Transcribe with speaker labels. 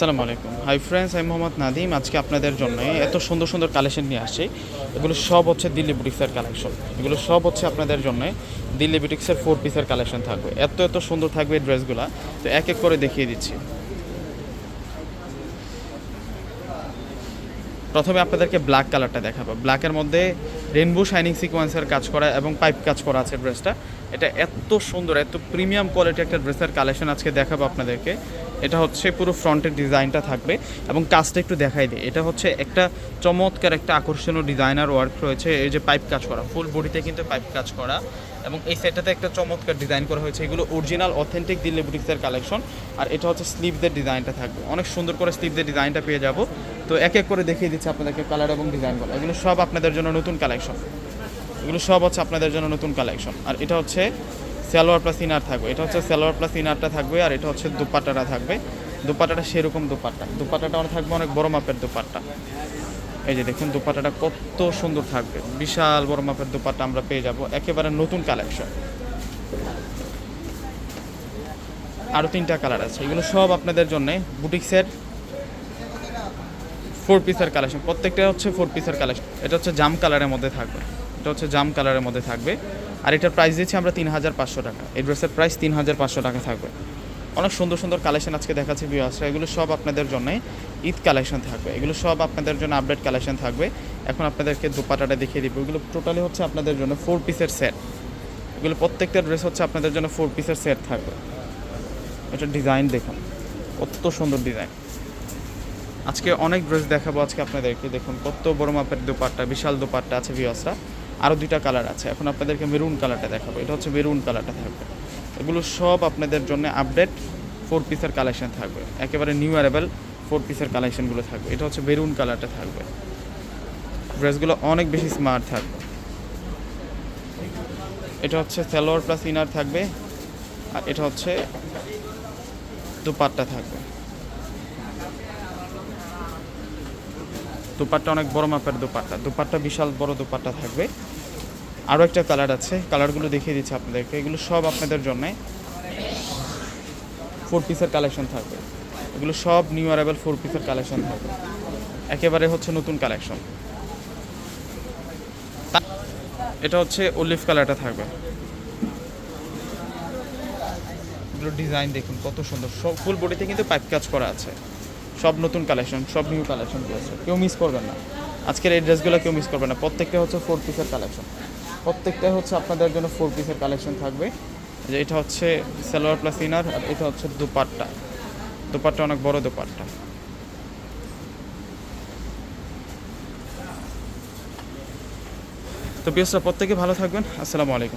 Speaker 1: আসসালামু আলাইকুম। Hi friends আমি মোহাম্মদ নাদিম আজকে আপনাদের জন্য এত সুন্দর সুন্দর কালেকশন নিয়ে আসছি। এগুলো সব হচ্ছে দিল্লি বুটিক্সের কালেকশন এগুলো সব হচ্ছে আপনাদের জন্য দিল্লি বুটিক্সের ফোর পিসের কালেকশন থাকবে। এত এত সুন্দর থাকবে ড্রেসগুলো। তো এক এক করে দেখিয়ে দিচ্ছি। প্রথমে আপনাদেরকে ব্ল্যাক কালারটা দেখাবো। ব্ল্যাকের মধ্যে রেনবো শাইনিং সিকোয়েন্সের কাজ করা এবং পাইপ কাজ করা আছে ড্রেসটা এটা এত সুন্দর, এত প্রিমিয়াম কোয়ালিটি একটা ড্রেসের কালেকশন আজকে দেখাবো আপনাদেরকে। এটা হচ্ছে পুরো ফ্রন্টের ডিজাইনটা থাকবে এবং কাজটা একটু দেখাই দিই। এটা হচ্ছে একটা চমৎকার একটা আকর্ষণীয় ডিজাইনার ওয়ার্ক রয়েছে। এই যে পাইপ কাজ করা ফুল বডিতে কিন্তু পাইপ কাজ করা এবং এই সেটটাতে একটা চমৎকার ডিজাইন করা হয়েছে। এগুলো অরিজিনাল অথেন্টিক দিল্লি বুটিক্সের কালেকশন আর এটা হচ্ছে স্লিভদের ডিজাইনটা থাকবে। অনেক সুন্দর করে স্লিভদের ডিজাইনটা পেয়ে যাব। তো এক এক করে দেখিয়ে দিচ্ছি আপনাদেরকে কালার এবং ডিজাইনগুলো এগুলো সব আপনাদের জন্য নতুন কালেকশন এগুলো সব হচ্ছে আপনাদের জন্য নতুন কালেকশন আর এটা হচ্ছে সালোয়ার প্লাস ইনার থাকবে। এটা হচ্ছে সালোয়ার প্লাস ইনারটা থাকবে আর এটা হচ্ছে দুপাট্টাটা থাকবে। দুপাট্টাটা সেরকম দুপাট্টা দুপাট্টাটা অনেক থাকবে, অনেক বড় মাপের দুপাট্টা। এই যে দেখুন দুপাট্টাটা কত সুন্দর থাকবে। বিশাল বড় মাপের দুপাট্টা আমরা পেয়ে যাব। একেবারে নতুন কালেকশন। আরও তিনটা কালার আছে। এগুলো সব আপনাদের জন্য বুটিক্সের ফোর পিসের কালেকশন। প্রত্যেকটা হচ্ছে ফোর পিসের কালেকশন। এটা হচ্ছে জাম কালারের মধ্যে থাকবে। এটা হচ্ছে জাম কালারের মধ্যে থাকবে। আর এটার প্রাইস দিচ্ছি আমরা তিন হাজার পাঁচশো টাকা। এই ড্রেসের প্রাইস তিন হাজার পাঁচশো টাকা থাকবে। অনেক সুন্দর সুন্দর কালেকশন আজকে দেখাচ্ছি ভিউয়ার্সরা এগুলো সব আপনাদের জন্য ঈদ কালেকশন থাকবে। এগুলো সব আপনাদের জন্য আপডেট কালেকশন থাকবে। এখন আপনাদেরকে দুপাটাটা দেখিয়ে দিব। এগুলো টোটালি হচ্ছে আপনাদের জন্য ফোর পিসের সেট এগুলো প্রত্যেকটা ড্রেস হচ্ছে আপনাদের জন্য ফোর পিসের সেট থাকবে। এটা ডিজাইন দেখুন। কত সুন্দর ডিজাইন আজকে অনেক ড্রেস দেখাবো আজকে আপনাদেরকে। দেখুন কত বড় মাপের দুপাট্টা, বিশাল দুপাট্টা আছে ভিওসরা আরও দুইটা কালার আছে। এখন আপনাদেরকে মেরুন কালারটা দেখাবো। এটা হচ্ছে মেরুন কালারটা থাকবে। এগুলো সব আপনাদের জন্য আপডেট ফোর পিসের কালেকশন থাকবে। একেবারে নিউ অ্যারেবেল ফোর পিসের কালেকশনগুলো থাকবে। এটা হচ্ছে মেরুন কালারটা থাকবে। ড্রেসগুলো অনেক বেশি স্মার্ট থাকবে। এটা হচ্ছে সালোয়ার প্লাস ইনার থাকবে। আর এটা হচ্ছে দুপাট্টা থাকবে। দুপাট্টা অনেক বড় মাপের দুপাট্টা। দুপাট্টা বিশাল বড় দুপাট্টা থাকবে। আরও একটা কালার আছে। কালারগুলো দেখিয়ে দিচ্ছি আপনাদেরকে। এগুলো সব আপনাদের জন্যে ফোর পিসের কালেকশন থাকবে। এগুলো সব নিউ অ্যারাইভেল ফোর পিসের কালেকশন থাকবে। একেবারে হচ্ছে নতুন কালেকশন এটা হচ্ছে অলিভ কালারটা থাকবে। এগুলোর ডিজাইন দেখুন, কত সুন্দর। সব ফুল বডিতে কিন্তু পাইপ কাজ করা আছে। সব নতুন কালেকশন সব নিউ কালেকশন আছে। কেউ মিস করবেন না। আজকের এই ড্রেসগুলো কেউ মিস করবেন না। প্রত্যেকটা হচ্ছে ফোর পিসের কালেকশন প্রত্যেকটা হচ্ছে আপনাদের জন্য ফোর পিসের কালেকশন থাকবে। যে এটা হচ্ছে সালোয়ার প্লাস ইনার আর এটা হচ্ছে দুপাট্টা। দুপাট্টা অনেক বড় দুপাট্টা। তো বিয়সরা প্রত্যেকে ভালো থাকবেন। আসসালামু আলাইকুম।